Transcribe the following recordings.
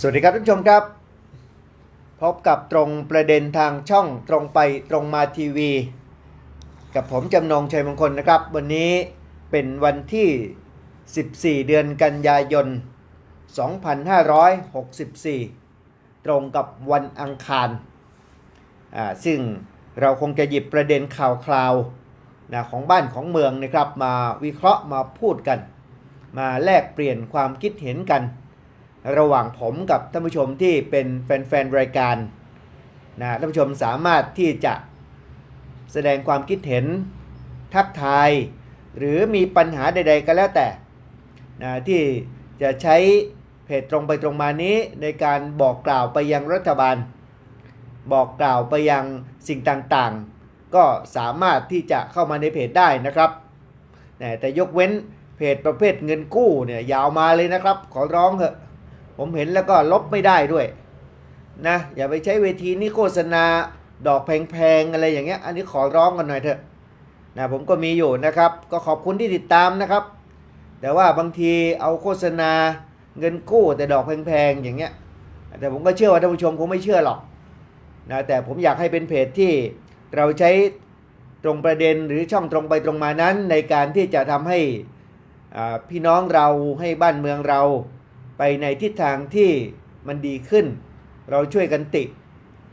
สวัสดีครับท่านผู้ชมครับ พบกับตรงประเด็นทางช่องตรงไปตรงมาทีวี กับผมจำนงชัยมงคลนะครับ วันนี้เป็นวันที่ 14 เดือนกันยายน 2564 ตรงกับวันอังคารอ่าซึ่งเราคงจะหยิบประเด็นข่าวคราวนะของบ้านของเมืองนะครับ มาวิเคราะห์มาพูดกัน มาแลกเปลี่ยนความคิดเห็นกัน ระหว่างผมกับท่านผู้ชมที่เป็นแฟนๆรายการนะท่านผู้ชมสามารถที่จะแสดงความคิดเห็นทักทาย หรือมีปัญหาใด ๆ ก็แล้วแต่นะที่จะใช้เพจตรงไปตรงมานี้ในการบอกกล่าวไปยังรัฐบาล บอกกล่าวไปยังสิ่งต่างๆ ก็สามารถที่จะเข้ามาในเพจได้นะครับแต่ยกเว้นเพจประเภทเงินกู้เนี่ยยาวมาเลยนะครับ ขอร้องเถอะ ผมเห็นแล้วก็ลบไม่ได้ด้วยนะอย่าไปใช้เวทีนี้โฆษณาดอกแพงๆอะไรอย่างเงี้ย อันนี้ขอร้องกันหน่อยเถอะนะผมก็มีอยู่นะครับ ก็ขอบคุณที่ติดตามนะครับ แต่ว่าบางทีเอาโฆษณาเงินกู้แต่ดอกแพงๆอย่างเงี้ยแต่ผมก็เชื่อว่าท่านผู้ชมคงไม่เชื่อหรอกนะแต่ผมอยากให้เป็นเพจที่เราใช้ตรงประเด็นหรือช่องตรงไปตรงมานั้นในการที่จะทำให้พี่น้องเราให้บ้านเมืองเรา ไปในทิศทางที่มันดีขึ้น เราช่วยกันติ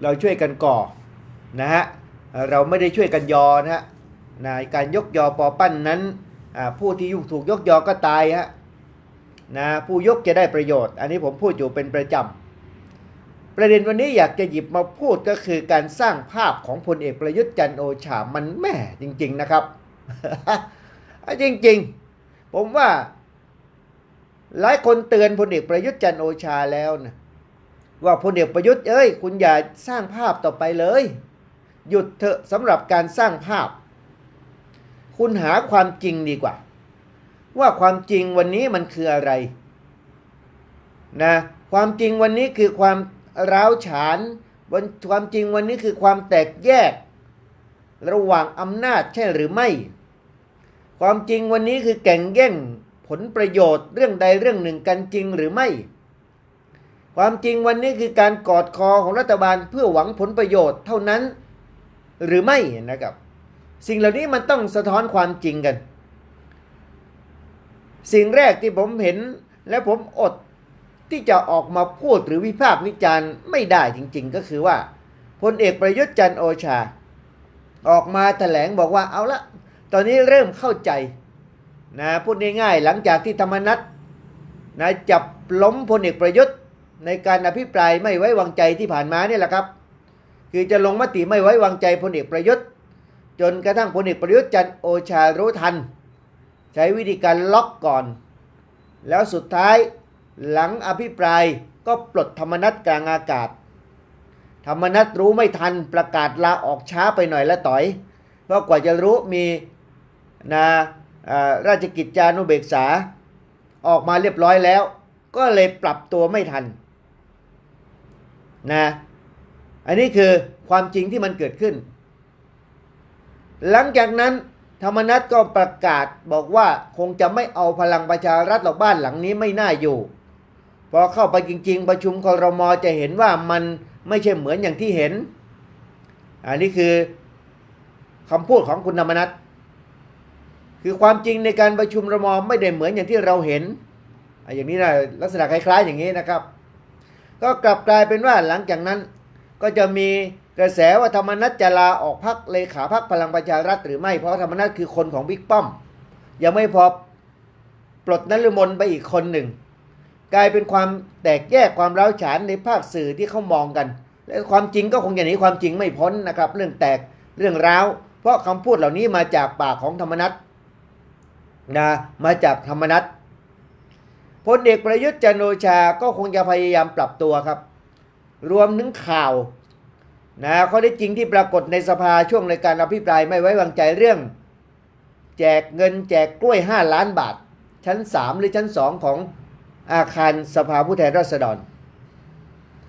เราช่วยกันก่อนะฮะเราไม่ได้ช่วยกันยอนะฮะนะการยกยอปอปั้นนั้นผู้ที่ยุถูกยกยอก็ตายฮะนะผู้ยกจะได้ประโยชน์ อันนี้ผมพูดอยู่เป็นประจำ ประเด็นวันนี้อยากจะหยิบมาพูดก็คือการสร้างภาพของพลเอกประยุทธ์จันโอชา มันแม่จริง ๆนะครับ จริง ๆ ผมว่า หลายคนเตือนพลเอกประยุทธ์จันโอชาแล้วนะว่าพลเอกประยุทธ์เอ้ยคุณอย่าสร้างภาพต่อไปเลย หยุดเถอะสำหรับการสร้างภาพ คุณหาความจริงดีกว่า ว่าความจริงวันนี้มันคืออะไรนะความจริงวันนี้คือความร้าวฉานวันความจริงวันนี้คือความแตกแยก ระหว่างอำนาจใช่หรือไม่ ความจริงวันนี้คือแก่งแย่ง ผลประโยชน์เรื่องใดเรื่องหนึ่งกันจริงหรือไม่ ความจริงวันนี้คือการกอดคอของรัฐบาลเพื่อหวังผลประโยชน์เท่านั้นหรือไม่นะครับ สิ่งเหล่านี้มันต้องสะท้อนความจริงกัน สิ่งแรกที่ผมเห็นและผมอดที่จะออกมาพูดหรือวิพากษ์วิจารณ์ไม่ได้จริง ๆ ก็คือว่าพลเอกประยุทธ์จันทร์โอชา ออกมาแถลงบอกว่าเอาละ ตอนนี้เริ่มเข้าใจ นะพูดง่ายๆหลังจากที่ธรรมนัตนะจับล้มพลเอกประยุทธ์ในการอภิปรายไม่ไว้วางใจที่ผ่านมาเนี่ยแหละครับ คือจะลงมติไม่ไว้วางใจพลเอกประยุทธ์ จนกระทั่งพลเอกประยุทธ์จันโอชารู้ทัน ใช้วิธีการล็อกก่อน แล้วสุดท้ายหลังอภิปรายก็ปลดธรรมนัตกลางอากาศ ธรรมนัตรู้ไม่ทันประกาศลาออกช้าไปหน่อยละต่อย เพราะกว่าจะรู้มีนะอ่า ราชกิจจานุเบกษาออกมาเรียบร้อยแล้ว ก็เลยปรับตัวไม่ทันนะอันนี้คือความจริงที่มันเกิดขึ้น หลังจากนั้นธรรมนัตก็ประกาศบอกว่าคงจะไม่เอาพลังประชารัฐหรอกบ้านหลังนี้ไม่น่าอยู่ พอเข้าไปจริง ๆ ประชุมคอรมอจะเห็นว่ามันไม่ใช่เหมือนอย่างที่เห็น อันนี้คือคำพูดของคุณธรรมนัต คือความจริงในการประชุมระมอไม่ได้เหมือนอย่างที่เราเห็น อย่างนี้นะลักษณะคล้ายๆอย่างนี้นะครับ ก็กลับกลายเป็นว่าหลังจากนั้น ก็จะมีกระแสว่าธรรมนัตจะลาออกพักเลขาพักพลังประชารัฐหรือไม่ เพราะธรรมนัตคือคนของบิ๊กป้อม ยังไม่พอปลดนฤมลไปอีกคนหนึ่ง กลายเป็นความแตกแยกความร้าวฉานในภาคสื่อที่เขามองกัน และความจริงก็คงจะหนีความจริงไม่พ้นนะครับ เรื่องแตกเรื่องร้าว เพราะคำพูดเหล่านี้มาจากปากของธรรมนัต นะมาจากธรรมนัตพลเอกประยุทธ์จันโอชาก็คงจะพยายามปรับตัวครับ รวมถึงข่าวนะข้อได้จริงที่ปรากฏในสภาช่วงในการอภิปรายไม่ไว้วางใจเรื่อง แจกเงินแจกกล้วย 5 ล้านบาท ชั้น 3 หรือชั้น 2 ของอาคารสภาผู้แทนราษฎร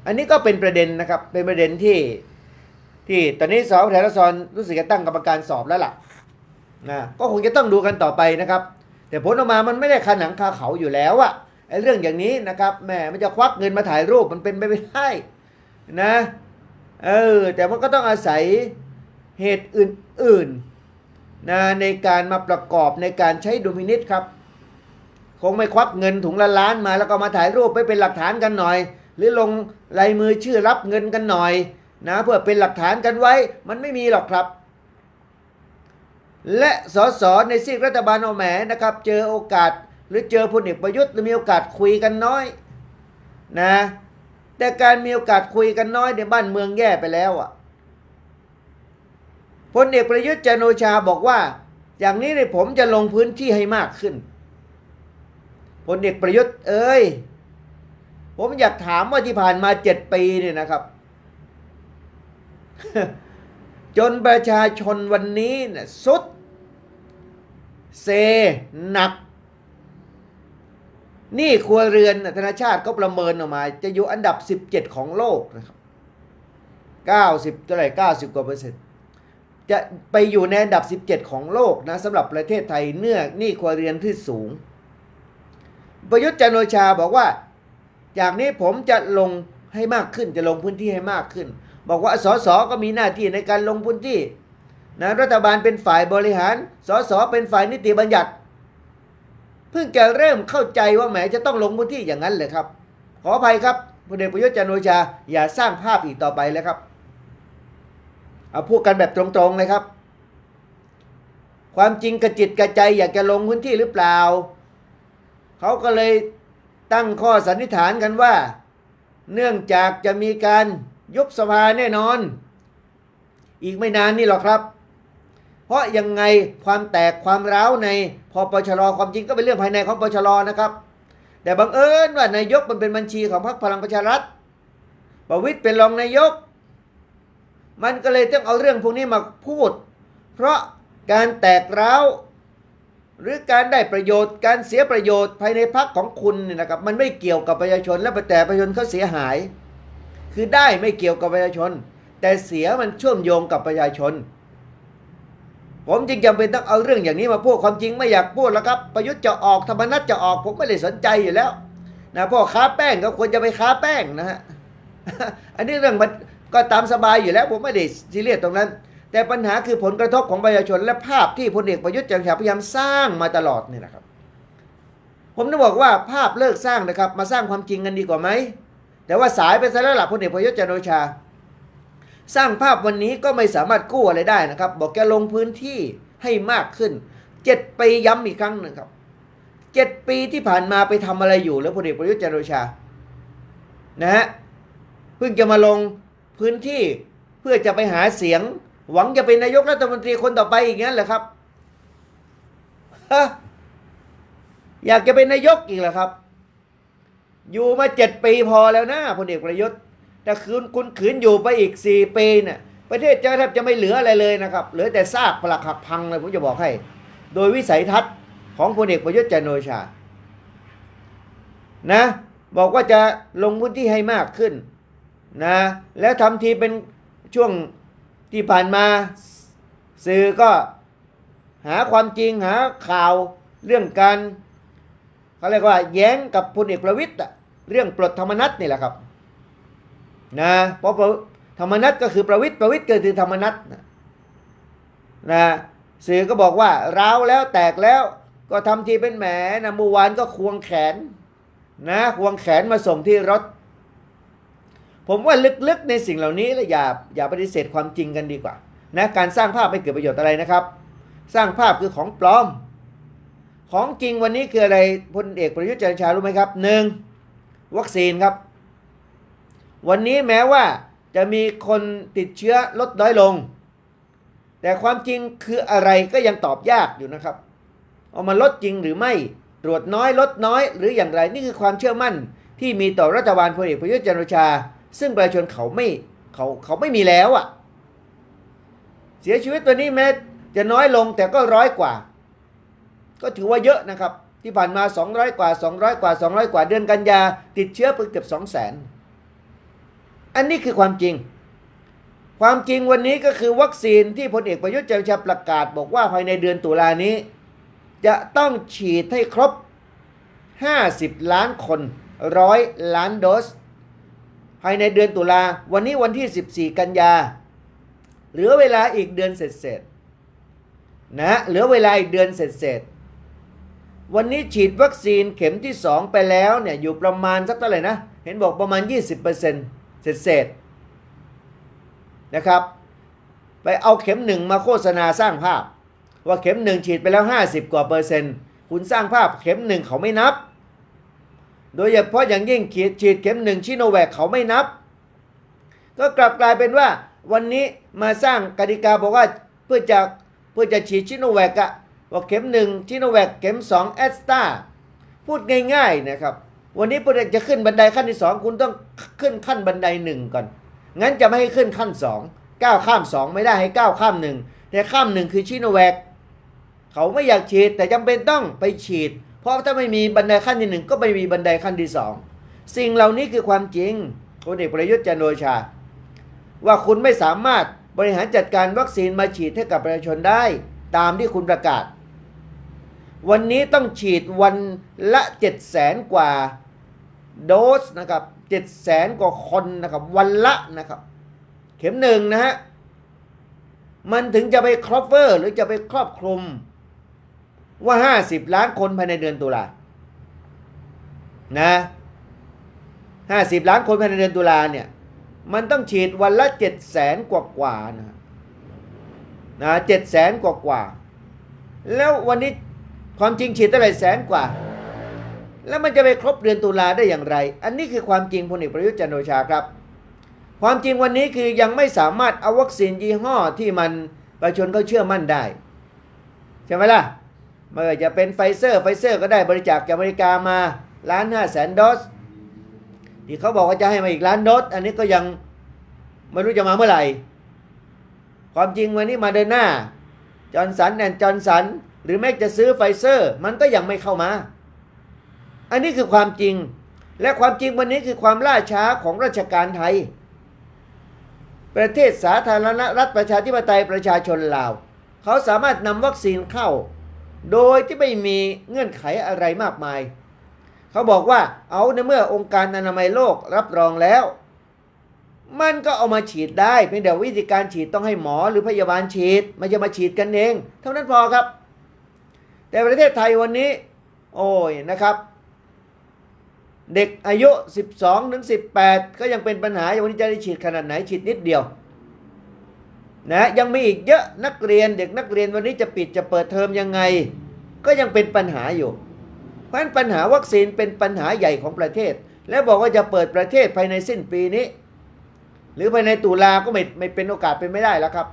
อันนี้ก็เป็นประเด็นนะครับ เป็นประเด็นที่ที่ตอนนี้สภาผู้แทนราษฎรรู้สึกจะตั้งกรรมการสอบแล้วล่ะ นะก็คงจะต้องดูกันต่อไปนะครับ แต่ผลออกมามันไม่ได้คาหนังคาเขาอยู่แล้วอะไอ้เรื่องอย่างนี้นะครับแหมมันจะควักเงินมาถ่ายรูปมันเป็นไปไม่ได้นะเออแต่มันก็ต้องอาศัยเหตุอื่นๆนะในการมาประกอบในการใช้ดุลพินิษครับ คงไม่ควักเงินถุงละล้านมาแล้วก็มาถ่ายรูปไปเป็นหลักฐานกันหน่อย หรือลงลายมือชื่อรับเงินกันหน่อยนะเพื่อเป็นหลักฐานกันไว้มันไม่มีหรอกครับ และสสในซีกรัฐบาลเอาแหมนะครับ เจอโอกาสหรือเจอพลเอกประยุทธ์หรือมีโอกาสคุยกันน้อยนะแต่การมีโอกาสคุยกันน้อยในบ้านเมืองแย่ไปแล้วอะพลเอกประยุทธ์จันโอชาบอกว่า อย่างนี้เนี่ยผมจะลงพื้นที่ให้มากขึ้นพลเอกประยุทธ์เอ้ยผมอยากถามว่าที่ผ่านมาเจ็ดปีเนี่ยนะครับ จนประชาชนวันนี้เนี่ยสุด เซหนัก นี่ครัวเรือนธนาชาติก็ประเมินออกมา จะอยู่อันดับ 17 ของโลกนะครับ90เท่าไหร่90 กว่าเปอร์เซ็นต์จะไปอยู่ในอันดับ 17 ของโลกนะสำหรับประเทศไทยเนื่องนี่ครัวเรือนที่สูง ประยุทธ์จันโอชาบอกว่า จากนี้ผมจะลงให้มากขึ้นจะลงพื้นที่ให้มากขึ้น บอกว่าสสก็มีหน้าที่ในการลงพื้นที่ นะรัฐบาลเป็นฝ่ายบริหารสสเป็นฝ่ายนิติบัญญัติ เพิ่งจะเริ่มเข้าใจว่าแหมจะต้องลงพื้นที่อย่างนั้นเลยครับ ขออภัยครับพลเอกประยุทธ์จันโอชา อย่าสร้างภาพอีกต่อไปแล้วครับเอาพูดกันแบบตรงๆเลยครับ ความจริงกระจิตกระใจอยากจะลงพื้นที่หรือเปล่า เขาก็เลยตั้งข้อสันนิษฐานกันว่า เนื่องจากจะมีการยุบสภาแน่นอน อีกไม่นานนี่หรอกครับ เพราะยังไงความแตกความร้าวในพอปชรความจริงก็เป็นเรื่องภายในของปชรนะครับ แต่บังเอิญว่านายกมันเป็นบัญชีของพรรคพลังประชารัฐประวิตยเป็นรองนายก มันก็เลยต้องเอาเรื่องพวกนี้มาพูด เพราะการแตกร้าวหรือการได้ประโยชน์ การเสียประโยชน์ภายในพรรคของคุณเนี่ยนะครับ มันไม่เกี่ยวกับประชาชน และแต่ประชาชนเขาเสียหาย คือได้ไม่เกี่ยวกับประชาชน แต่เสียมันเชื่อมโยงกับประชาชน ผมจึงจำเป็นต้องเอาเรื่องอย่างนี้มาพูดความจริงไม่อยากพูดแล้วครับ ประยุทธ์จะออกธรรมนัตจะออกผมไม่ได้สนใจอยู่แล้วนะพ่อค้าแป้งก็ควรจะไปค้าแป้งนะฮะอันนี้เรื่องมันก็ตามสบายอยู่แล้ว ผมไม่ได้ซีเรียสตรงนั้น แต่ปัญหาคือผลกระทบของประชาชนและภาพที่พลเอกประยุทธ์จันทร์พยายามสร้างมาตลอดนี่นะครับ ผมจะบอกว่าภาพเลิกสร้างนะครับ มาสร้างความจริงกันดีกว่าไหมแต่ว่าสายไปซะแล้วล่ะพลเอกประยุทธ์จันทร์โอชา สร้างภาพวันนี้ก็ไม่สามารถกู้อะไรได้นะครับ บอกแกลงพื้นที่ให้มากขึ้นเจ็ดปีย้ำอีกครั้งหนึ่งครับเจ็ดปีที่ผ่านมาไปทำอะไรอยู่ แล้วพลเอกประยุทธ์จันทร์โอชานะฮะเพิ่งจะมาลงพื้นที่เพื่อจะไปหาเสียง หวังจะเป็นนายกรัฐมนตรีคนต่อไปอีกงั้นเหรอครับฮะอยากจะเป็นนายกอีกเหรอครับ อยู่มาเจ็ดปีพอแล้วนะพลเอกประยุทธ์ แต่คืนคุณขืนอยู่ไปอีกสี่ปีเนี่ยประเทศจะแทบจะไม่เหลืออะไรเลยนะครับ เหลือแต่ซากปลักหักพังเลยผมจะบอกให้ โดยวิสัยทัศน์ของพลเอกประยุทธ์จันโอชา นะ บอกว่าจะลงพื้นที่ให้มากขึ้นนะ แล้วทำทีเป็นช่วงที่ผ่านมาสื่อก็หาความจริงหาข่าวเรื่องการเขาเรียกว่าแย้งกับพลเอกประวิตยอะเรื่องปลดธรรมนัตนี่แหละครับ นะเพราะธรรมนัตก็คือประวิตยประวิตยก็คือธรรมนัตนะนะสื่อก็บอกว่าร้าวแล้วแตกแล้วก็ทำทีเป็นแหมนะเมื่อวานก็ควงแขนนะควงแขนมาส่งที่รถ ผมว่าลึกๆในสิ่งเหล่านี้แล้วอย่าอย่าปฏิเสธความจริงกันดีกว่านะการสร้างภาพไม่เกิดประโยชน์อะไรนะครับ สร้างภาพคือของปลอม ของจริงวันนี้คืออะไรพลเอกประยุทธ์จันทร์ชารู้ไหมครับหนึ่งวัคซีนครับ วันนี้แม้ว่าจะมีคนติดเชื้อลดน้อยลง แต่ความจริงคืออะไรก็ยังตอบยากอยู่นะครับเอามาลดจริงหรือไม่ตรวจน้อยลดน้อย หรืออย่างไรนี่คือความเชื่อมั่นที่มีต่อรัฐบาลพลเอกประยุทธ์จันทร์โอชา ซึ่งประชาชนเขาไม่เขาเขาไม่มีแล้วอะ่ะ เสียชีวิตตัวนี้แม้จะน้อยลงแต่ก็ร้อยกว่า ก็ถือว่าเยอะนะครับ ที่ผ่านมา 200 กว่า 200 กว่า 200 กว่าเดือนกันยาติดเชื้อไปเกือบ2 0 0 0 0 0 อันนี้คือความจริง ความจริงวันนี้ก็คือวัคซีนที่พลเอกประยุทธ์จันทร์โอชาประกาศบอกว่าภายในเดือนตุลานี้ จะต้องฉีดให้ครบ 50 ล้านคนร้อยล้านโดส ภายในเดือนตุลาวันนี้วันที่ 14 กันยาเหลือเวลาอีกเดือนเสร็จๆนะเหลือเวลาอีกเดือนเสร็จๆวันนี้ฉีดวัคซีนเข็มที่ 2 ไปแล้วเนี่ยอยู่ประมาณสักเท่าไหร่นะ เห็นบอกประมาณ 20% เศษๆนะครับ ไปเอาเข็มหนึ่งมาโฆษณาสร้างภาพ ว่าเข็มหนึ่งฉีดไปแล้ว 50 กว่าเปอร์เซ็นต์ คุณสร้างภาพเข็มหนึ่งเขาไม่นับ โดยเฉพาะอย่างยิ่งฉีดฉีดเข็มหนึ่งชิโนแวคเขาไม่นับ ก็กลับกลายเป็นว่าวันนี้มาสร้างกติกาบอกว่าเพื่อจะเพื่อจะฉีดชิโนแวคอะว่าเข็มหนึ่งชิโนแวคเข็มสองแอสตาพูดง่ายๆนะครับ วันนี้เพื่อจะขึ้นบันไดขั้นที่สองคุณต้องขึ้นขั้นบันไดหนึ่งก่อน งั้นจะไม่ให้ขึ้นขั้นสองก้าวข้ามสองไม่ได้ให้ก้าวข้ามหนึ่งแต่ข้ามหนึ่งคือชิโนแวคเขาไม่อยากฉีดแต่จำเป็นต้องไปฉีด เพราะถ้าไม่มีบันไดขั้นที่หนึ่งก็ไม่มีบันไดขั้นที่สองสิ่งเหล่านี้คือความจริงพลเอกประยุทธ์จันโอชา ว่าคุณไม่สามารถบริหารจัดการวัคซีนมาฉีดให้กับประชาชนได้ ตามที่คุณประกาศ วันนี้ต้องฉีดวันละ 7 0 0แสนกว่า โดสนะครับ7 0 0แสนกว่าคนนะครับวันละนะครับ เข็มหนึ่งนะฮะมันถึงจะไปครอบเวอร์หรือจะไปครอบคลุมว่า50ล้านคนภายในเดือนตุลานะ50ล้านคนภายในเดือนตุลาเนี่ยมันต้องฉีดวันละ7 0 0แสนกว่ากว่านะนะเจ็ดแสนกว่ากว่า แล้ววันนี้ความจริงฉีดเท่าไหร่แสนกว่า แล้วมันจะไปครบเดือนตุลาได้อย่างไร อันนี้คือความจริงพลเอกประยุทธ์จันโอชาครับ ความจริงวันนี้คือยังไม่สามารถเอาวัคซีนยี่ห้อที่มันประชาชนเขาเชื่อมั่นได้ใช่ไหมล่ะไม่ว่าจะเป็นไฟเซอร์ไฟเซอร์ก็ได้บริจาคจากอเมริกามาล้านห้าแสนโดสที่เขาบอกว่าจะให้มาอีกล้านโดสอันนี้ก็ยังไม่รู้จะมาเมื่อไหร่ ความจริงวันนี้มาเดินหน้าจอร์นสันแอนจอร์นสันหรือแม้จะซื้อไฟเซอร์ มันก็ยังไม่เข้ามา อันนี้คือความจริง และความจริงวันนี้คือความล่าช้าของราชการไทย ประเทศสาธารณรัฐประชาธิปไตยประชาชนลาว เขาสามารถนำวัคซีนเข้า โดยที่ไม่มีเงื่อนไขอะไรมากมาย เขาบอกว่าเอาในเมื่อองค์การอนามัยโลกรับรองแล้ว มันก็เอามาฉีดได้เพียงแต่วิธีการฉีดต้องให้หมอหรือพยาบาลฉีดไม่จะมาฉีดกันเอง เท่านั้นพอครับ แต่ประเทศไทยวันนี้ โอ้ยนะครับ เด็กอายุ 12ถึง18 ก็ยังเป็นปัญหาวันนี้จะได้ฉีดขนาดไหนฉีดนิดเดียวนะยังมีอีกเยอะนักเรียนเด็กนักเรียนวันนี้จะปิดจะเปิดเทอมยังไง ก็ยังเป็นปัญหาอยู่ เพราะฉะนั้นปัญหาวัคซีนเป็นปัญหาใหญ่ของประเทศ และบอกว่าจะเปิดประเทศภายในสิ้นปีนี้ หรือภายในตุลาก็ไม่ไม่เป็นโอกาสเป็นไม่ได้แล้วครับ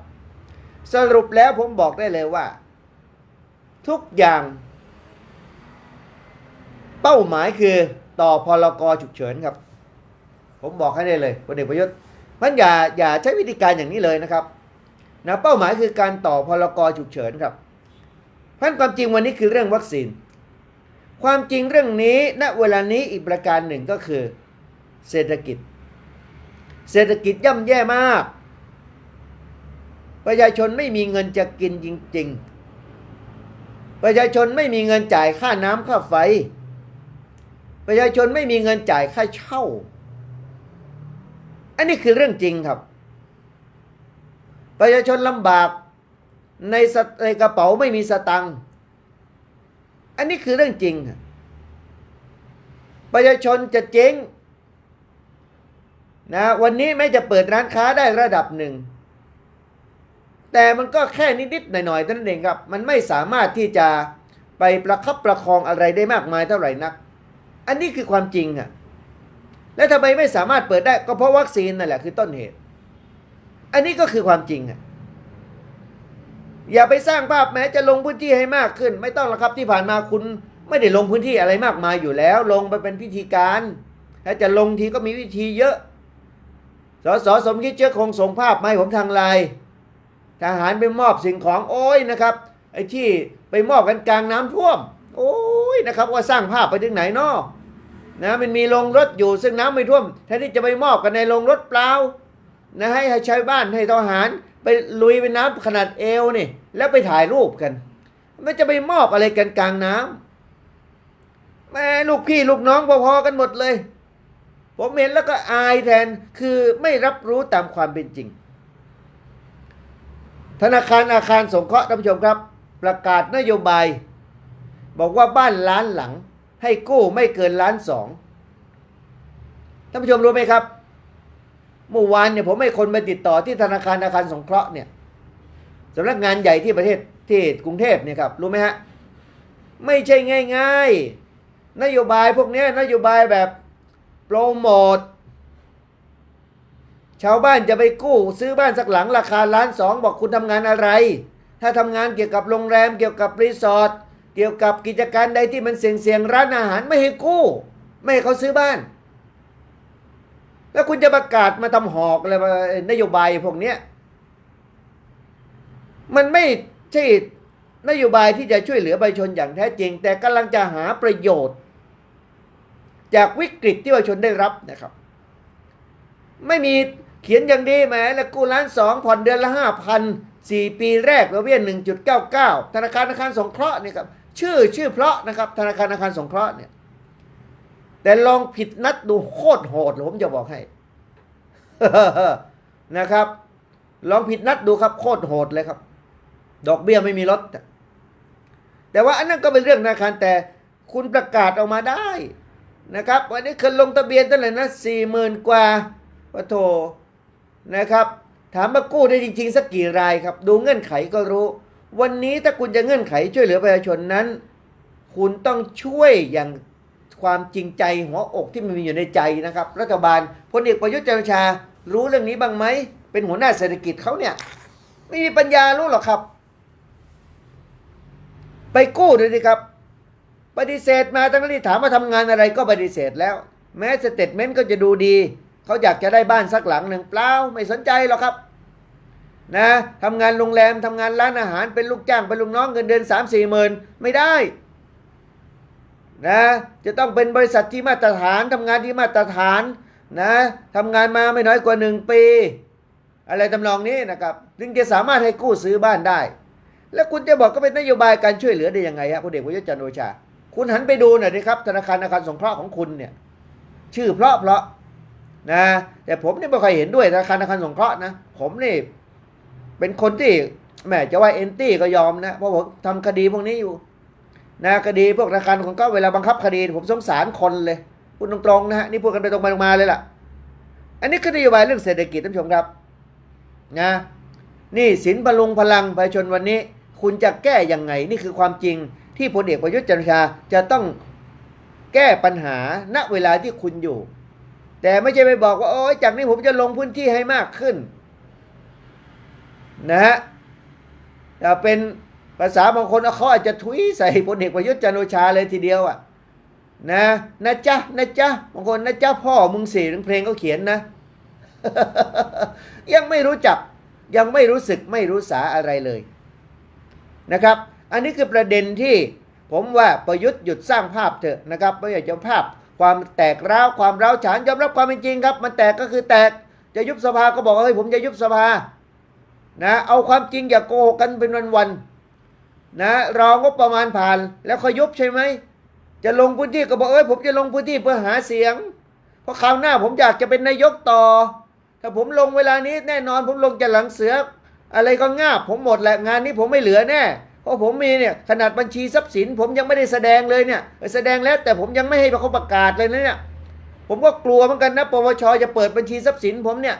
สรุปแล้วผมบอกได้เลยว่า ทุกอย่าง เป้าหมายคือ ต่อพลกฉุกเฉินครับ ผมบอกให้ได้เลยพลเอกประยุทธ์พันอย่าอย่าใช้วิธีการอย่างนี้เลยนะครับนะเป้าหมายคือการต่อพลกฉุกเฉินครับพันความจริงวันนี้คือเรื่องวัคซีน ความจริงเรื่องนี้ณเวลานี้อีกประการหนึ่งก็คือ เศรษฐกิจ เศรษฐกิจย่ำแย่มาก ประชาชนไม่มีเงินจะกินจริง ๆ ประชาชนไม่มีเงินจ่ายค่าน้ำค่าไฟ ประชาชนไม่มีเงินจ่ายค่าเช่า อันนี้คือเรื่องจริงครับ ประชาชนลำบากในในกระเป๋าไม่มีสตังค์อันนี้คือเรื่องจริง ประชาชนจะเจ๊งนะวันนี้แม้จะเปิดร้านค้าได้ระดับหนึ่ง แต่มันก็แค่นิดๆหน่อยๆเท่านั้นเองครับ มันไม่สามารถที่จะไปประคับประคองอะไรได้มากมายเท่าไหร่นัก อันนี้คือความจริงอะ แล้วทำไมไม่สามารถเปิดได้ ก็เพราะวัคซีนนั่นแหละคือต้นเหตุ อันนี้ก็คือความจริงอะ อย่าไปสร้างภาพแม้จะลงพื้นที่ให้มากขึ้น ไม่ต้องหรอกครับที่ผ่านมาคุณไม่ได้ลงพื้นที่อะไรมากมายอยู่แล้ว ลงไปเป็นพิธีการถ้าจะลงทีก็มีวิธีเยอะสสสมคิดเชื้อคงส่งภาพมาให้ผมทางไลน์ทหารไปมอบสิ่งของโอ้ยนะครับไอ้ที่ไปมอบกันกลางน้ำท่วม โอ้ยนะครับว่าสร้างภาพไปถึงไหนเนาะนะมันมีโรงรถอยู่ซึ่งน้ำไม่ท่วมแทนที่จะไปมอบกันในโรงรถเปล่านะให้ให้ชาวบ้านให้ทหาร ไปลุยไปน้ำขนาดเอวนี่แล้วไปถ่ายรูปกัน มันจะไปมอบอะไรกันกลางน้ำแม่ลูกพี่ลูกน้องพอๆกันหมดเลย ผมเห็นแล้วก็อายแทนคือไม่รับรู้ตามความเป็นจริง ธนาคารอาคารสงเคราะห์ท่านผู้ชมครับ ประกาศนโยบาย บอกว่าบ้านล้านหลัง ให้กู้ไม่เกินล้านสองท่านผู้ชมรู้ไหมครับ เมื่อวานเนี่ยผมให้คนไปติดต่อที่ธนาคารอาคารสงเคราะห์เนี่ยสำนักงานใหญ่ที่ประเทศที่กรุงเทพเนี่ยครับรู้ไหมฮะไม่ใช่ง่าย ๆ นโยบายพวกนี้นโยบายแบบโปรโมทชาวบ้านจะไปกู้ ซื้อบ้านสักหลังราคาล้านสองบอกคุณทำงานอะไร ถ้าทำงานเกี่ยวกับโรงแรมเกี่ยวกับรีสอร์ท เกี่ยวกับกิจการใดที่มันเสี่ยงๆร้านอาหารไม่ให้กู้ ไม่ให้เขาซื้อบ้าน แล้วคุณจะประกาศมาทำหอกอะไรนโยบายพวกเนี้ยมันไม่ใช่นโยบายที่จะช่วยเหลือประชาชนอย่างแท้จริง แต่กำลังจะหาประโยชน์ จากวิกฤตที่ประชาชนได้รับนะครับ ไม่มีเขียนอย่างดีแหมแล้วกู้ล้านสองผ่อนเดือนละห้าพันสี่ปีแรกดอกเบี้ยหนึ่งจุดเก้าเก้าธนาคารอาคารสงเคราะห์นี่ครับ ชื่อชื่อเพราะนะครับ ธนาคารอาคารสงเคราะห์เนี่ย แต่ลองผิดนัดดูโคตรโหดผมจะบอกให้นะครับ ลองผิดนัดดูครับโคตรโหดเลยครับ ดอกเบี้ยไม่มีลดแต่ว่าอันนั้นก็เป็นเรื่องธนาคารแต่คุณประกาศออกมาได้นะครับ วันนี้เคยลงทะเบียนเท่าไหร่นะสี่หมื่นกว่าปะโถนะครับ ถามว่ากู้ได้จริง ๆ สักกี่รายครับ ดูเงื่อนไขก็รู้ วันนี้ถ้าคุณจะเงื่อนไขช่วยเหลือประชาชนนั้น คุณต้องช่วยอย่างความจริงใจหัวอกที่มันมีอยู่ในใจนะครับ รัฐบาลพลเอกประยุทธ์จันทร์โอชา รู้เรื่องนี้บ้างไหม เป็นหัวหน้าเศรษฐกิจเขาเนี่ยไม่มีปัญญารู้หรอกครับ ไปกู้ดูสิครับ ปฏิเสธมาตั้งที่ถามว่าทำงานอะไรก็ปฏิเสธแล้ว แม้สเตทเมนต์ก็จะดูดี เขาอยากจะได้บ้านสักหลังหนึ่งเปล่าไม่สนใจหรอกครับ นะทำงานโรงแรมทำงานร้านอาหารเป็นลูกจ้างเป็นลูกน้องเงินเดือนสามสี่หมื่นไม่ได้นะจะต้องเป็นบริษัทที่มาตรฐานทำงานที่มาตรฐานนะทำงานมาไม่น้อยกว่าหนึ่งปี อะไรทำนองนี้นะครับถึงจะสามารถให้กู้ซื้อบ้านได้ แล้วคุณจะบอกก็เป็นนโยบายการช่วยเหลือได้ยังไงฮะพลเอกประยุทธ์จันทร์โอชา คุณหันไปดูหน่อยดิครับ ธนาคารอาคารสงเคราะห์ของคุณเนี่ยชื่อเพราะเพราะนะแต่ผมนี่ไม่ค่อยเห็นด้วยธนาคารอาคารสงเคราะห์นะผมนี่ เป็นคนที่แหมจะว่าเอนตี้ก็ยอมนะเพราะผมทำคดีพวกนี้อยู่นะคดีพวกธนาคารของก็เวลาบังคับคดี ผมสงสารคนเลยพูดตรงๆนะฮะนี่พูดกันไปตรงไปตรงมาเลยล่ะ อันนี้คือนโยบายเรื่องเศรษฐกิจท่านผู้ชมครับนะนี่สินพลุงพลังประชาชนวันนี้ คุณจะแก้ยังไง นี่คือความจริงที่พลเอกประยุทธ์จันทร์ชาจะต้องแก้ปัญหาณเวลาที่คุณอยู่ แต่ไม่ใช่ไปบอกว่าโอ้ยจากนี้ผมจะลงพื้นที่ให้มากขึ้น นะฮะเป็นภาษาบางคนเขาอาจจะทุยใส่พลเอกประยุทธ์จันโอชาเลยทีเดียวอะนะนะจ๊ะนะจ๊ะบางคนนะจ๊ะพ่อมึงสี่เพลงเขาเขียนนะ ยังไม่รู้จักยังไม่รู้สึกไม่รู้สาอะไรเลยนะครับ อันนี้คือประเด็นที่ผมว่าประยุทธ์หยุดสร้างภาพเถอะนะครับไม่อยากจะภาพความแตกร้าวความร้าวฉานยอมรับความเป็นจริงครับ มันแตกก็คือแตกจะยุบสภาก็บอกว่าเฮ้ยผมจะยุบสภา นะเอาความจริงอย่าโกหกกันเป็นวันๆนะรองบประมาณผ่านแล้วเขายุบใช่ไหมจะลงพื้นที่ก็บอกเอ้ยผมจะลงพื้นที่เพื่อหาเสียง เพราะคราวหน้าผมอยากจะเป็นนายกต่อ ถ้าผมลงเวลานี้แน่นอนผมลงจากหลังเสือ อะไรก็ง่าบผมหมดแหละงานนี้ผมไม่เหลือแน่เพราะผมมีเนี่ยขนาดบัญชีทรัพย์สิน ผมยังไม่ได้แสดงเลยเนี่ยแสดงแล้วแต่ผมยังไม่ให้เขาประกาศเลยนะเนี่ยผมก็กลัวเหมือนกันนะปปชจะเปิดบัญชีทรัพย์สินผมเนี่ย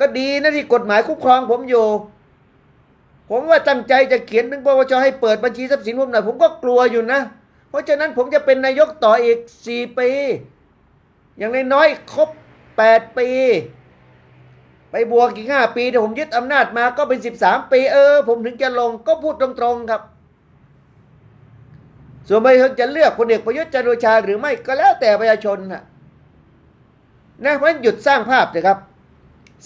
ก็ดีนะที่กฎหมายคุ้มครองผมอยู่ ผมว่าตั้งใจจะเขียนถึงปปชให้เปิดบัญชีทรัพย์สินผมหน่อยผมก็กลัวอยู่นะ เพราะฉะนั้นผมจะเป็นนายกต่ออีกสี่ปี อย่างน้อยๆครบแปดปี ไปบวกอีกห้าปีถ้าผมยึดอำนาจมาก็เป็นสิบสามปี เออ ผมถึงจะลงก็พูดตรงๆครับ ส่วนประชาชนจะเลือกพลเอกประยุทธ์จันทร์โอชาหรือไม่ก็แล้วแต่ประชาชนนะนะเพราะฉะนั้นหยุดสร้างภาพเลยครับ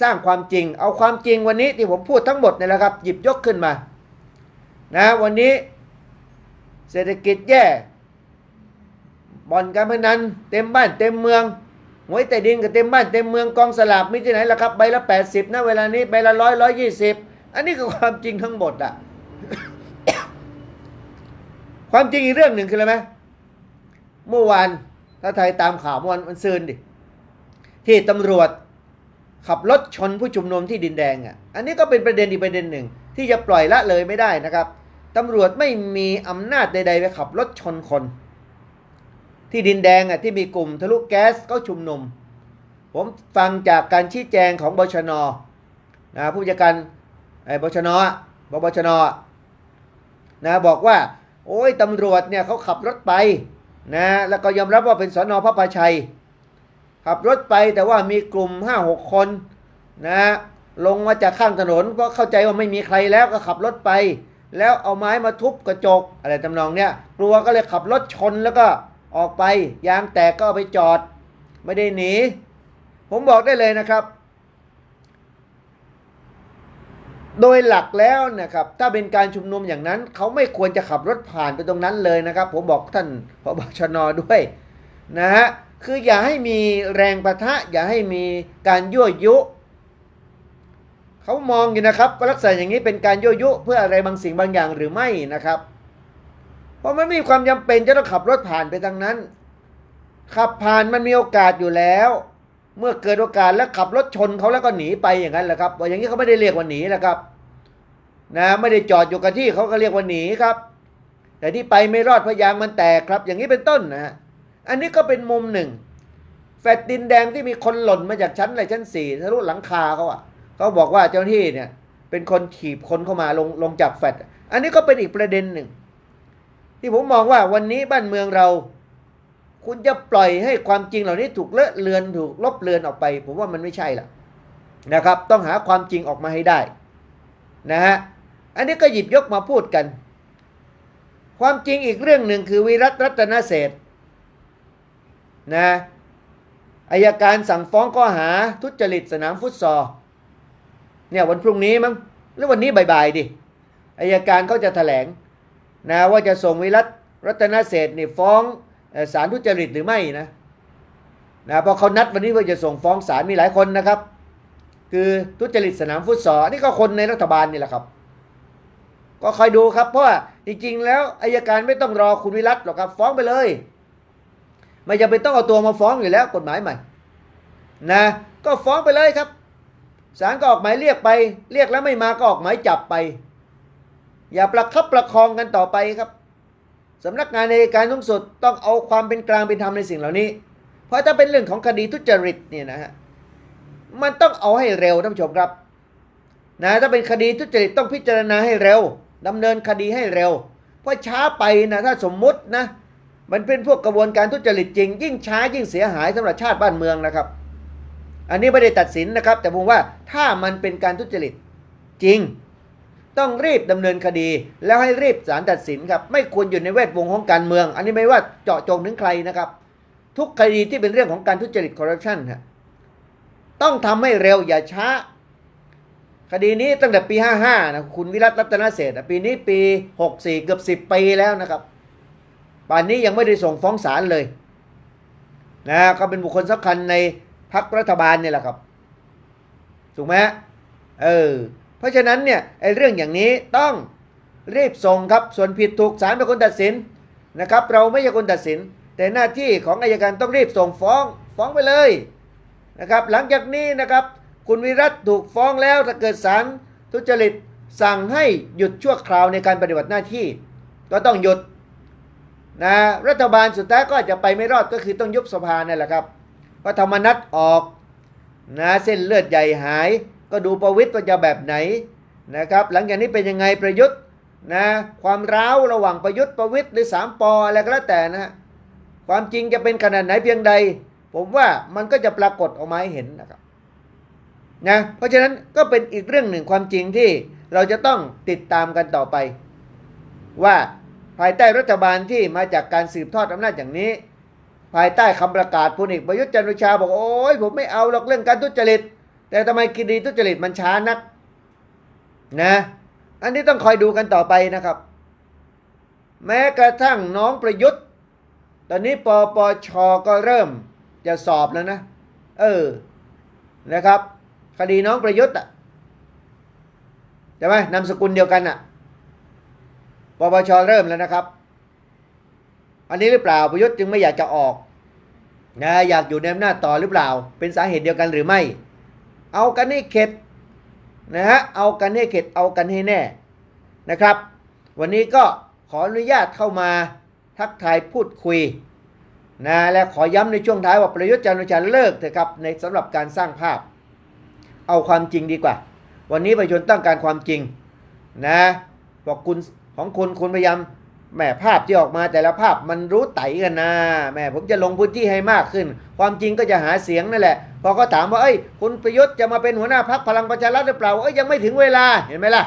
สร้างความจริง เอาความจริงวันนี้ที่ผมพูดทั้งหมดเนี่ยแหละครับ หยิบยกขึ้นมานะวันนี้เศรษฐกิจแย่บ่อนการพนันเต็มบ้านเต็มเมืองหวยแต่ดินก็เต็มบ้านเต็มเมืองกองสลากมีที่ไหนล่ะครับใบละ80นะเวลานี้ใบละร้อยร้อยยี่สิบอันนี้คือความจริงทั้งหมดอะความจริงอีกเรื่องหนึ่งคืออะไรไหมเมื่อวานถ้าไทยตามข่าวเมื่อวันมันซืนดิที่ตำรวจ ขับรถชนผู้ชุมนุมที่ดินแดงอะ อันนี้ก็เป็นประเด็นอีกประเด็นหนึ่ง ที่จะปล่อยละเลยไม่ได้นะครับตำรวจไม่มีอำนาจใด ๆ ไปขับรถชนคน ที่ดินแดงอะที่มีกลุ่มทะลุแก๊สก็ชุมนุม ผมฟังจากการชี้แจงของบชนนะผู้จัดการไอ้บชนอะบชนนะบอกว่า โอ้ยตำรวจเนี่ยเขาขับรถไปนะแล้วก็ยอมรับว่าเป็นสอนอพระพาชัย ขับรถไปแต่ว่ามีกลุ่มห้าหกคนนะลงมาจากข้างถนนเพราะเข้าใจว่าไม่มีใครแล้วก็ขับรถไป แล้วเอาไม้มาทุบกระจกอะไรทำนองเนี้ยกลัวก็เลยขับรถชนแล้วก็ออกไปยางแตกก็เอาไปจอด ไม่ได้หนี ผมบอกได้เลยนะครับ โดยหลักแล้วนะครับ ถ้าเป็นการชุมนุมอย่างนั้น เขาไม่ควรจะขับรถผ่านไปตรงนั้นเลยนะครับ ผมบอกท่านพบชนด้วยนะฮะ คืออย่าให้มีแรงประทะ อย่าให้มีการยั่วยุเขามองอยู่นะครับว่าลักษณะอย่างนี้เป็นการยั่วยุเพื่ออะไรบางสิ่งบางอย่างหรือไม่นะครับ เพราะมันไม่มีความจำเป็นจะต้องขับรถผ่านไปทางนั้น ขับผ่านมันมีโอกาสอยู่แล้ว เมื่อเกิดโอกาสแล้วขับรถชนเขาแล้วก็หนีไปอย่างนั้นแหละครับว่าอย่างนี้เขาไม่ได้เรียกว่าหนีนะครับ นะไม่ได้จอดอยู่กับที่เขาก็เรียกว่าหนีครับ แต่ที่ไปไม่รอดเพราะยางมันแตกครับ อย่างนี้เป็นต้นนะฮะ อันนี้ก็เป็นมุมหนึ่ง แฟดดินแดงที่มีคนหล่นมาจากชั้นอะไรชั้นสี่ทะลุหลังคาเขาอะเขาบอกว่าเจ้าหน้าที่เนี่ย เป็นคนถีบคนเข้ามาลงลงจากแฟดอันนี้ก็เป็นอีกประเด็นหนึ่ง ที่ผมมองว่าวันนี้บ้านเมืองเรา คุณจะปล่อยให้ความจริงเหล่านี้ถูกเลอะเลือนถูกลบเลือนออกไป ผมว่ามันไม่ใช่ละนะครับ ต้องหาความจริงออกมาให้ได้ นะฮะอันนี้ก็หยิบยกมาพูดกัน ความจริงอีกเรื่องหนึ่งคือวิรัตรัตนเศษ นะอายการสั่งฟ้องข้อหาทุจริตสนามฟุตซอลเนี่ยวันพรุ่งนี้มั้งหรือวันนี้บ่ายๆดิอายการเขาจะแถลงนะว่าจะส่งวิรัตรัตนเศษนี่ฟ้องศาลทุจริตหรือไม่นะนะพราะเขานัดวันนี้ว่าจะส่งฟ้องศาลมีหลายคนนะครับ คือทุจริตสนามฟุตซอลนี่ก็คนในรัฐบาลนี่แหละครับ ก็คอยดูครับเพราะจริงๆแล้วอายการไม่ต้องรอคุณวิรัตหรอกครับฟ้องไปเลย ไม่จำเป็นต้องเอาตัวมาฟ้องอยู่แล้ว กฎหมายใหม่นะก็ฟ้องไปเลยครับศาลก็ออกหมายเรียกไป เรียกแล้วไม่มาก็ออกหมายจับไป อย่าประคับประคองกันต่อไปครับสำนักงานในการสูงสุดต้องเอาความเป็นกลางเป็นธรรมในสิ่งเหล่านี้ เพราะถ้าเป็นเรื่องของคดีทุจริตเนี่ยนะฮะมันต้องเอาให้เร็วท่านผู้ชมครับนะถ้าเป็นคดีทุจริตต้องพิจารณาให้เร็วดำเนินคดีให้เร็ว เพราะช้าไปนะถ้าสมมุตินะ มันเป็นพวกกระบวนการทุจริตจริง ยิ่งช้ายิ่งเสียหายสำหรับชาติบ้านเมืองนะครับ อันนี้ไม่ได้ตัดสินนะครับ แต่ผมว่าถ้ามันเป็นการทุจริตจริง ต้องรีบดำเนินคดี แล้วให้รีบศาลตัดสินครับ ไม่ควรอยู่ในแวดวงของการเมือง อันนี้ไม่ว่าเจาะจงถึงใครนะครับ ทุกคดีที่เป็นเรื่องของการทุจริตคอร์รัปชันครับต้องทำให้เร็วอย่าช้า คดีนี้ตั้งแต่ปี 55นะคุณวิรัตรัตนเศษปีนี้ปี 64 เกือบ 10 ปีแล้วนะครับ ป่านนี้ยังไม่ได้ส่งฟ้องศาลเลยนะก็เป็นบุคคลสำคัญในพรรครัฐบาลเนี่ยแหละครับ ถูกไหมเออเพราะฉะนั้นเนี่ยไอ้เรื่องอย่างนี้ต้องรีบส่งครับส่วนผิดถูกศาลเป็นคนตัดสินนะครับ เราไม่ใช่คนตัดสิน แต่หน้าที่ของอายการต้องรีบส่งฟ้องฟ้องไปเลยนะครับ หลังจากนี้นะครับ คุณวิรัตถูกฟ้องแล้วถ้าเกิดศาลทุจริตสั่งให้หยุดชั่วคราวในการปฏิบัติหน้าที่ ก็ต้องหยุด นะรัฐบาลสุดท้ายก็อาจจะไปไม่รอดก็คือต้องยุบสภานั่นแหละครับพระธรรมนัตออกนะเส้นเลือดใหญ่หาย ก็ดูประวิตรว่าจะแบบไหนนะครับ หลังจากนี้เป็นยังไงประยุทธ์นะความร้าวระหว่างประยุทธ์ประวิตรหรือสามปออะไรก็แล้วแต่นะฮะความจริงจะเป็นขนาดไหนเพียงใด ผมว่ามันก็จะปรากฏออกมาให้เห็นนะครับนะเพราะฉะนั้นก็เป็นอีกเรื่องหนึ่งความจริงที่เราจะต้องติดตามกันต่อไป ว่า ภายใต้รัฐบาลที่มาจากการสืบทอดอำนาจอย่างนี้ ภายใต้คำประกาศพลเอกประยุทธ์จันทร์โอชาบอกโอ้ยผมไม่เอาหรอกเรื่องการทุจริต แต่ทำไมคดีทุจริตมันช้านักนะอันนี้ต้องคอยดูกันต่อไปนะครับ แม้กระทั่งน้องประยุทธ์ ตอนนี้ปปชก็เริ่มจะสอบแล้วนะ เออนะครับ คดีน้องประยุทธ์อะใช่ไหมนามสกุลเดียวกันอะ ปปชเริ่มแล้วนะครับ อันนี้หรือเปล่าประยุทธ์จึงไม่อยากจะออกนะอยากอยู่ในอำนาจต่อหรือเปล่า เป็นสาเหตุเดียวกันหรือไม่ เอากันให้เข็ดนะฮะเอากันให้เข็ดเอากันให้แน่นะครับ วันนี้ก็ขออนุญาตเข้ามาทักทายพูดคุยนะและขอย้ำในช่วงท้ายว่าประยุทธ์จันทร์โอชาเลิกเถอะครับในสำหรับการสร้างภาพ เอาความจริงดีกว่า วันนี้ประชาชนต้องการความจริงนะบอกคุณ ของคุณคุณพยายามแหมภาพที่ออกมาแต่ละภาพมันรู้ไตกันนะแหมผมจะลงพื้นที่ให้มากขึ้น ความจริงก็จะหาเสียงนั่นแหละ พอเขาถามว่าเอ้ย คุณประยุทธ์จะมาเป็นหัวหน้าพักพลังประชารัฐหรือเปล่าเอ้ยยังไม่ถึงเวลาเห็นไหมล่ะ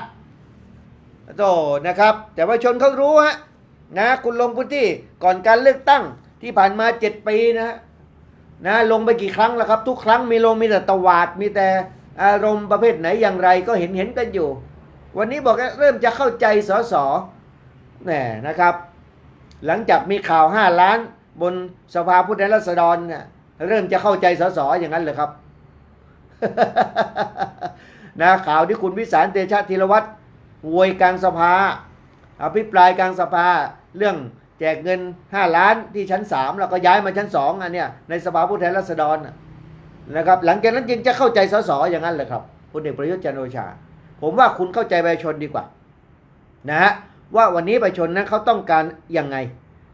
โตนะครับ แต่ประชาชนเขารู้ฮะนะคุณลงพื้นที่ก่อนการเลือกตั้งที่ผ่านมาเจ็ดปีนะฮะนะลงไปกี่ครั้งแล้วครับ ทุกครั้งมีลงมีแต่ตวาดมีแต่อารมณ์ประเภทไหนอย่างไรก็เห็นเห็นกันอยู่ วันนี้บอกว่าเริ่มจะเข้าใจสสแหมนะครับ หลังจากมีข่าวห้าล้านบนสภาผู้แทนราษฎรเนี่ยเริ่มจะเข้าใจสสอย่างนั้นเลยครับ นะข่าวที่คุณวิสารเตชะธีรวัตรโวยกลางสภาอภิปรายกลางสภาเรื่องแจกเงิน 5 ล้านที่ชั้น 3 แล้วก็ย้ายมาชั้น 2 อันเนี้ยในสภาผู้แทนราษฎรนะครับ หลังจากนั้นจึงจะเข้าใจสสอย่างนั้นเลยครับพลเอกประยุทธ์จันโอชา ผมว่าคุณเข้าใจประชาชนดีกว่านะฮะว่าวันนี้ประชาชนนั้นเขาต้องการยังไง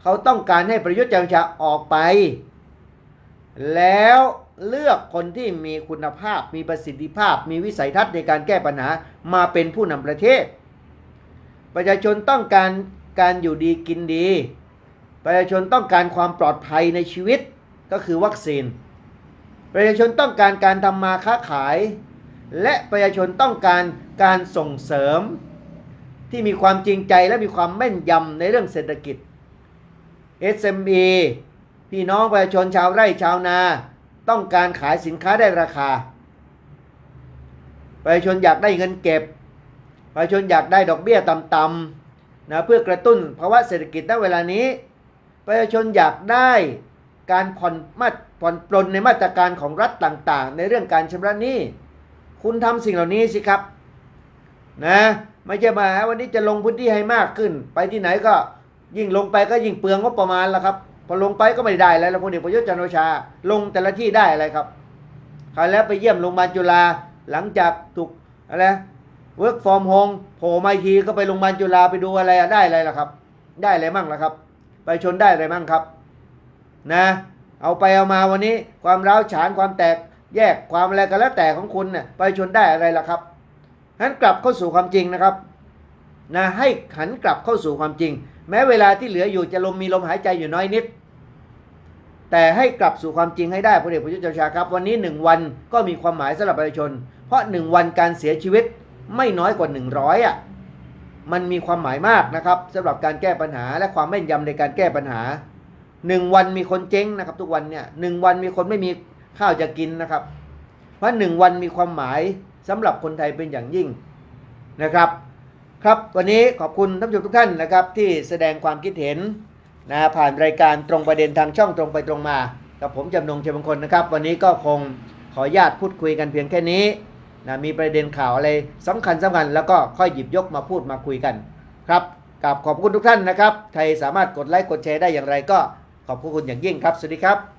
เขาต้องการให้ประยุทธ์จันทร์ชาออกไป แล้วเลือกคนที่มีคุณภาพ มีประสิทธิภาพ มีวิสัยทัศน์ในการแก้ปัญหามาเป็นผู้นำประเทศ ประชาชนต้องการการอยู่ดีกินดี ประชาชนต้องการความปลอดภัยในชีวิตก็คือวัคซีน ประชาชนต้องการการทำมาค้าขาย และประชาชนต้องการการส่งเสริมที่มีความจริงใจและมีความแม่นยำในเรื่องเศรษฐกิจ SME พี่น้องประชาชนชาวไร่ชาวนา ต้องการขายสินค้าได้ราคา ประชาชนอยากได้เงินเก็บ ประชาชนอยากได้ดอกเบี้ยต่ำๆนะเพื่อกระตุ้นภาวะเศรษฐกิจณเวลานี้ ประชาชนอยากได้การผ่อนมาผ่อนปลนในมาตรการของรัฐต่างๆ ในเรื่องการชำระหนี้ คุณทำสิ่งเหล่านี้สิครับ นะไม่ใช่มาวันนี้จะลงพื้นที่ให้มากขึ้น ไปที่ไหนก็ยิ่งลงไปก็ยิ่งเปลืองงบประมาณแล้วครับ พอลงไปก็ไม่ได้อะไรแล้วพลเอกประยุทธ์จันทร์โอชา ลงแต่ละที่ได้อะไรครับคราวแล้วไปเยี่ยมโรงพยาบาลจุฬาหลังจากถูกอะไรเวิร์กฟอร์มโฮมโผล่มาอีกทีก็ไปโรงพยาบาลจุฬาไปดูอะไรได้อะไรล่ะครับ ได้อะไรมั่งล่ะครับ ไปชนได้อะไรมั่งครับ นะ เอาไปเอามาวันนี้ความร้าวฉานความแตก แยกความอะไรกันแล้วแต่ของคุณเนี่ยไปชนได้อะไรล่ะครับหันกลับเข้าสู่ความจริงนะครับนะให้หันกลับเข้าสู่ความจริง แม้เวลาที่เหลืออยู่จะลมมีลมหายใจอยู่น้อยนิด แต่ให้กลับสู่ความจริงให้ได้พลเอกประยุทธ์จันทร์ชาครับ วันนี้หนึ่งวันก็มีความหมายสำหรับประชาชน เพราะหนึ่งวันการเสียชีวิตไม่น้อยกว่าหนึ่งร้อยอะมันมีความหมายมากนะครับสำหรับการแก้ปัญหาและความแม่นยำในการแก้ปัญหาหนึ่งวันมีคนเจ๊งนะครับ ทุกวันเนี่ยหนึ่งวันมีคนไม่มี ข้าวจะกินนะครับ เพราะหนึ่งวันมีความหมายสำหรับคนไทยเป็นอย่างยิ่งนะครับ ครับวันนี้ขอบคุณท่านผู้ชมทุกท่านนะครับ ที่แสดงความคิดเห็นนะผ่านรายการตรงประเด็นทางช่องตรงไปตรงมา กับผมจำนงเชยมงคลนะครับ วันนี้ก็คงขออนุญาตพูดคุยกันเพียงแค่นี้นะมีประเด็นข่าวอะไรสำคัญสำคัญแล้วก็ค่อยหยิบยกมาพูดมาคุยกันครับกับขอบคุณทุกท่านนะครับใครสามารถกดไลค์กดแชร์ได้อย่างไรก็ขอบคุณอย่างยิ่งครับ สวัสดีครับ